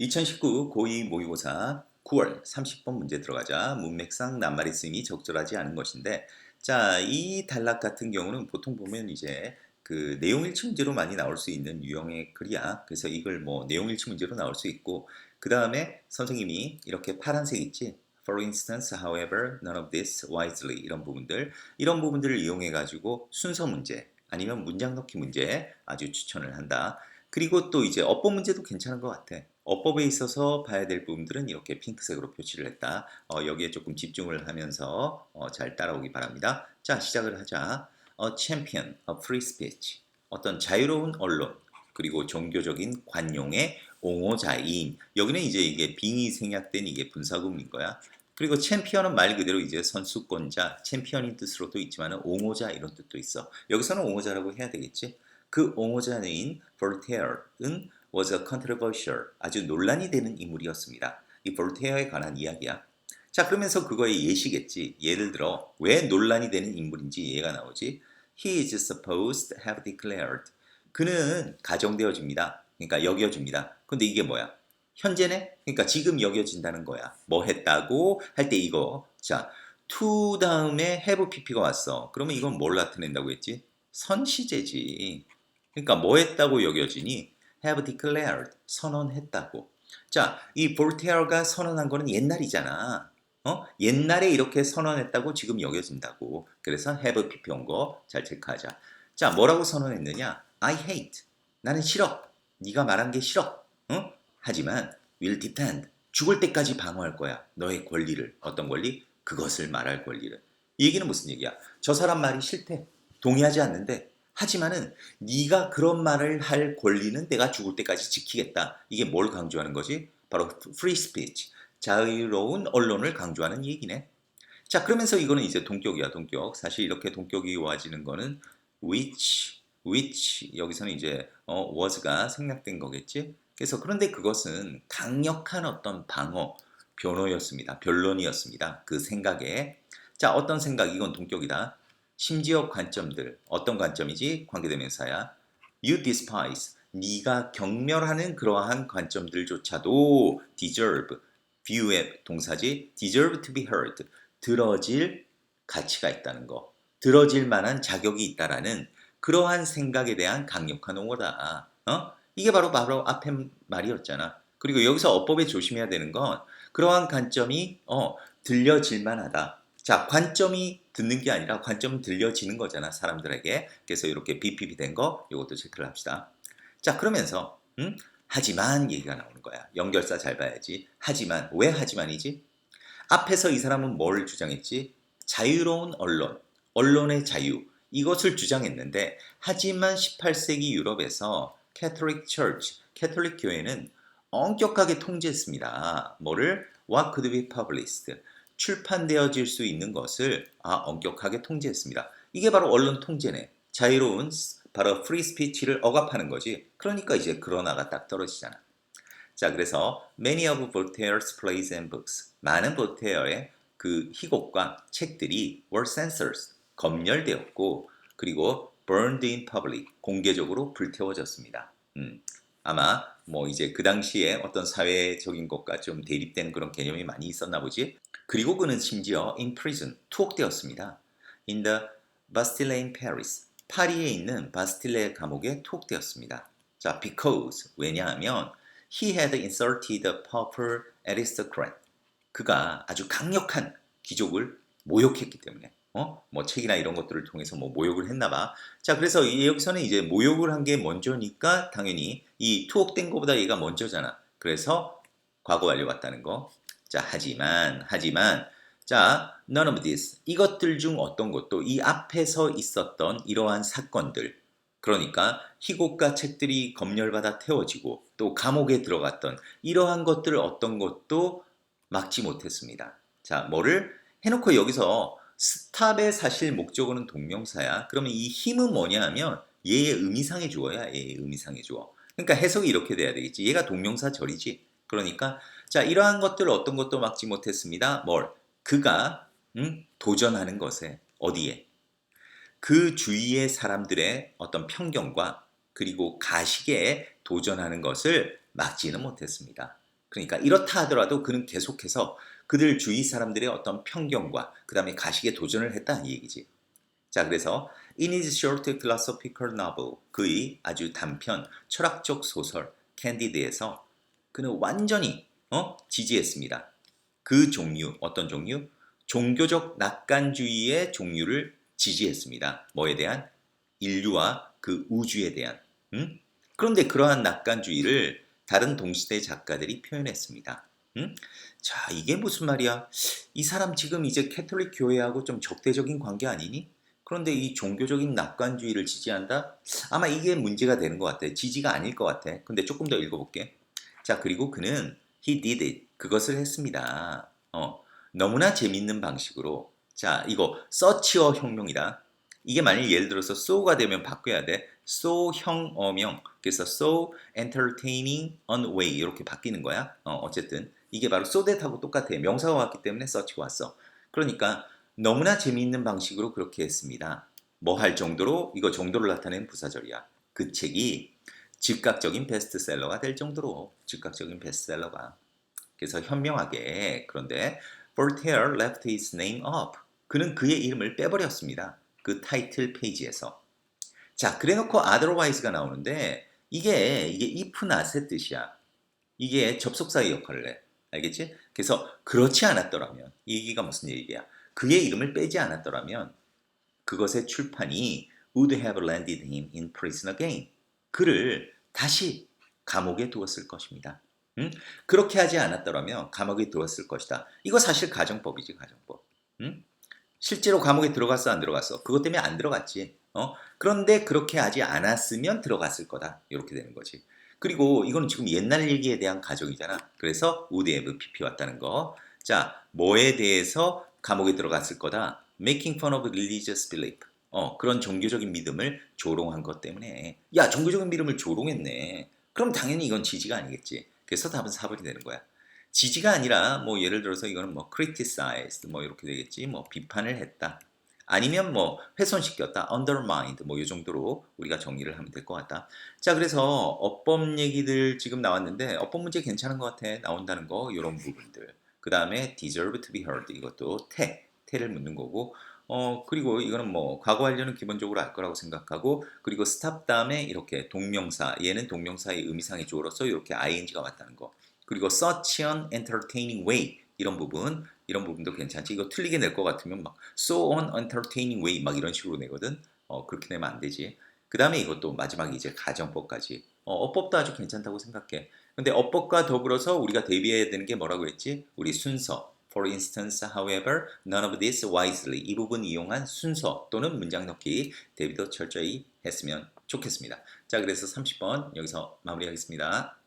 2019 고2 모의고사 9월 30번 문제 들어가자 문맥상 낱말의 쓰임이 적절하지 않은 것인데 자, 이 단락 같은 경우는 보통 보면 이제 그 내용 일치 문제로 많이 나올 수 있는 유형의 글이야. 그래서 이걸 뭐 내용 일치 문제로 나올 수 있고 그 다음에 선생님이 이렇게 파란색 있지? For instance, however, none of this wisely 이런 부분들 이런 부분들을 이용해 가지고 순서 문제 아니면 문장 넣기 문제 아주 추천을 한다. 그리고 또 이제 어법 문제도 괜찮은 것 같아. 어법에 있어서 봐야 될 부분들은 이렇게 핑크색으로 표시를 했다. 어, 여기에 조금 집중을 하면서 어, 잘 따라오기 바랍니다. 자, 시작을 하자. A champion of free speech. 어떤 자유로운 언론 그리고 종교적인 관용의 옹호자인. 여기는 이제 이게 빙이 생략된 이게 분사구문인 거야. 그리고 챔피언은 말 그대로 이제 선수권자, 챔피언인 뜻으로도 있지만 옹호자 이런 뜻도 있어. 여기서는 옹호자라고 해야 되겠지. 그 옹호자인 볼테어는 was a controversial, 아주 논란이 되는 인물이었습니다. 이 볼테어에 관한 이야기야. 자, 그러면서 그거의 예시겠지. 예를 들어 왜 논란이 되는 인물인지 예가 나오지. He is supposed to have declared. 그는 가정되어집니다. 그러니까 여겨집니다. 근데 이게 뭐야? 현재네? 그러니까 지금 여겨진다는 거야. 뭐 했다고 할 때 이거. 자, to 다음에 have pp가 왔어. 그러면 이건 뭘 나타낸다고 했지? 선시제지. 그러니까 뭐 했다고 여겨지니? Have declared. 선언했다고. 자, 이 볼테어가 선언한 거는 옛날이잖아. 어? 옛날에 이렇게 선언했다고 지금 여겨진다고. 그래서 have pp 온 거 잘 체크하자. 자, 뭐라고 선언했느냐? I hate. 나는 싫어. 네가 말한 게 싫어. 어? 하지만 will defend. 죽을 때까지 방어할 거야. 너의 권리를. 어떤 권리? 그것을 말할 권리를. 이 얘기는 무슨 얘기야? 저 사람 말이 싫대. 동의하지 않는데 하지만은 네가 그런 말을 할 권리는 내가 죽을 때까지 지키겠다. 이게 뭘 강조하는 거지? 바로 free speech. 자유로운 언론을 강조하는 얘기네. 자, 그러면서 이거는 이제 동격이야, 동격. 사실 이렇게 동격이 와지는 거는 which, which 여기서는 이제 어, was가 생략된 거겠지. 그래서 그런데 그것은 강력한 어떤 방어, 변호였습니다. 변론이었습니다. 그 생각에. 자, 어떤 생각? 이건 동격이다. 심지어 관점들. 어떤 관점이지? 관계대명사야. You despise. 네가 경멸하는 그러한 관점들조차도 deserve. view의 동사지 deserve to be heard. 들어질 가치가 있다는 거. 들어질 만한 자격이 있다라는 그러한 생각에 대한 강력한 옹호다. 어? 이게 바로 바로 앞에 말이었잖아. 그리고 여기서 어법에 조심해야 되는 건 그러한 관점이 어, 들려질 만하다. 자, 관점이 듣는 게 아니라 관점은 들려지는 거잖아, 사람들에게. 그래서 이렇게 BPP 된 거, 이것도 체크를 합시다. 자, 그러면서, 음? 하지만 얘기가 나오는 거야. 연결사 잘 봐야지. 하지만, 왜 하지만이지? 앞에서 이 사람은 뭘 주장했지? 자유로운 언론, 언론의 자유. 이것을 주장했는데, 하지만 18세기 유럽에서 캐톨릭 처치, 캐톨릭 교회는 엄격하게 통제했습니다. 뭐를? What could be published? 출판되어질 수 있는 것을 아, 엄격하게 통제했습니다. 이게 바로 언론 통제네. 자유로운 바로 프리 스피치를 억압하는 거지. 그러니까 이제 그러나가 딱 떨어지잖아. 자, 그래서 many of Voltaire's plays and books 많은 볼테어의 그 희곡과 책들이 were censored 검열되었고 그리고 burned in public 공개적으로 불태워졌습니다. 음, 아마 뭐 이제 그 당시에 어떤 사회적인 것과 좀 대립된 그런 개념이 많이 있었나 보지. 그리고 그는 심지어 in prison 투옥되었습니다. In the Bastille in Paris 파리에 있는 바스틸레 감옥에 투옥되었습니다. 자, because 왜냐하면 he had insulted the powerful aristocrat. 그가 아주 강력한 귀족을 모욕했기 때문에. 어? 뭐 책이나 이런 것들을 통해서 뭐 모욕을 했나 봐. 자, 그래서 여기서는 이제 모욕을 한 게 먼저니까 당연히 이 투옥된 것보다 얘가 먼저잖아. 그래서 과거 완료 같다는 거. 자, 하지만 하지만 자, none of this. 이것들 중 어떤 것도 이 앞에서 있었던 이러한 사건들. 그러니까 희곡과 책들이 검열받아 태워지고 또 감옥에 들어갔던 이러한 것들 어떤 것도 막지 못했습니다. 자, 뭐를 해놓고 여기서 스탑의 사실 목적어는 동명사야. 그러면 이 힘은 뭐냐 하면 얘의 의미상의 주어야. 얘의 의미상의 주어. 그러니까 해석이 이렇게 돼야 되겠지. 얘가 동명사 절이지. 그러니까 자 이러한 것들 어떤 것도 막지 못했습니다. 뭘? 그가 음? 도전하는 것에 어디에? 그 주위의 사람들의 어떤 편견과 그리고 가식에 도전하는 것을 막지는 못했습니다. 그러니까 이렇다 하더라도 그는 계속해서 그들 주위 사람들의 어떤 편견과 그 다음에 가식에 도전을 했다 이 얘기지. 자 그래서 In his short philosophical novel 그의 아주 단편 철학적 소설 캔디드에서 그는 완전히 어? 지지했습니다. 그 종류 어떤 종류? 종교적 낙관주의의 종류를 지지했습니다. 뭐에 대한? 인류와 그 우주에 대한. 음? 그런데 그러한 낙관주의를 다른 동시대 작가들이 표현했습니다. 음? 자, 이게 무슨 말이야? 이 사람 지금 이제 캐톨릭 교회하고 좀 적대적인 관계 아니니? 그런데 이 종교적인 낙관주의를 지지한다? 아마 이게 문제가 되는 것 같아. 지지가 아닐 것 같아. 근데 조금 더 읽어볼게. 자, 그리고 그는 he did it. 그것을 했습니다. 어, 너무나 재밌는 방식으로. 자, 이거 서치어 혁명이다. 이게 만약 예를 들어서 so가 되면 바꿔야 돼. so 형 어명. 그래서 so entertaining on way 이렇게 바뀌는 거야. 어, 어쨌든 이게 바로 so that하고 똑같아. 명사가 왔기 때문에 such가 왔어. 그러니까 너무나 재미있는 방식으로 그렇게 했습니다. 뭐 할 정도로 이거 정도를 나타내는 부사절이야. 그 책이 즉각적인 베스트셀러가 될 정도로 즉각적인 베스트셀러가. 그래서 현명하게 그런데 Voltaire left his name up. 그는 그의 이름을 빼버렸습니다. 그 타이틀 페이지에서. 자, 그래놓고 otherwise가 나오는데 이게 이게 if not의 뜻이야. 이게 접속사의 역할을 해. 알겠지? 그래서 그렇지 않았더라면 이 얘기가 무슨 얘기야? 그의 이름을 빼지 않았더라면 그것의 출판이 would have landed him in prison again. 그를 다시 감옥에 두었을 것입니다. 음? 그렇게 하지 않았더라면 감옥에 두었을 것이다. 이거 사실 가정법이지 가정법. 음? 실제로 감옥에 들어갔어 안 들어갔어? 그것 때문에 안 들어갔지. 어? 그런데 그렇게 하지 않았으면 들어갔을 거다. 이렇게 되는 거지. 그리고 이거는 지금 옛날 얘기에 대한 가정이잖아. 그래서 would have pp 왔다는 거. 자, 뭐에 대해서 감옥에 들어갔을 거다. Making fun of religious belief. 어, 그런 종교적인 믿음을 조롱한 것 때문에 야, 종교적인 믿음을 조롱했네. 그럼 당연히 이건 지지가 아니겠지. 그래서 답은 4번이 되는 거야. 지지가 아니라 뭐 예를 들어서 이거는 뭐 criticized 뭐 이렇게 되겠지. 뭐 비판을 했다. 아니면 뭐 훼손시켰다, undermined 뭐 이 정도로 우리가 정리를 하면 될 것 같다. 자, 그래서 어법 얘기들 지금 나왔는데 어법 문제 괜찮은 것 같아 나온다는 거 이런 부분들. 그 다음에 deserve to be heard 이것도 태, 태를 묻는 거고. 어 그리고 이거는 뭐 과거 완료는 기본적으로 알 거라고 생각하고 그리고 stop 다음에 이렇게 동명사 얘는 동명사의 의미상의 주어로서 이렇게 ing가 왔다는 거. 그리고 such an entertaining way 이런 부분 이런 부분도 괜찮지. 이거 틀리게 낼 것 같으면 막 so on entertaining way 막 이런 식으로 내거든. 어, 그렇게 내면 안 되지. 그 다음에 이것도 마지막에 이제 가정법까지. 어, 어법도 아주 괜찮다고 생각해. 근데 어법과 더불어서 우리가 대비해야 되는 게 뭐라고 했지? 우리 순서. For instance, however, none of this wisely. 이 부분 이용한 순서 또는 문장 넣기 대비도 철저히 했으면 좋겠습니다. 자, 그래서 30번 여기서 마무리하겠습니다.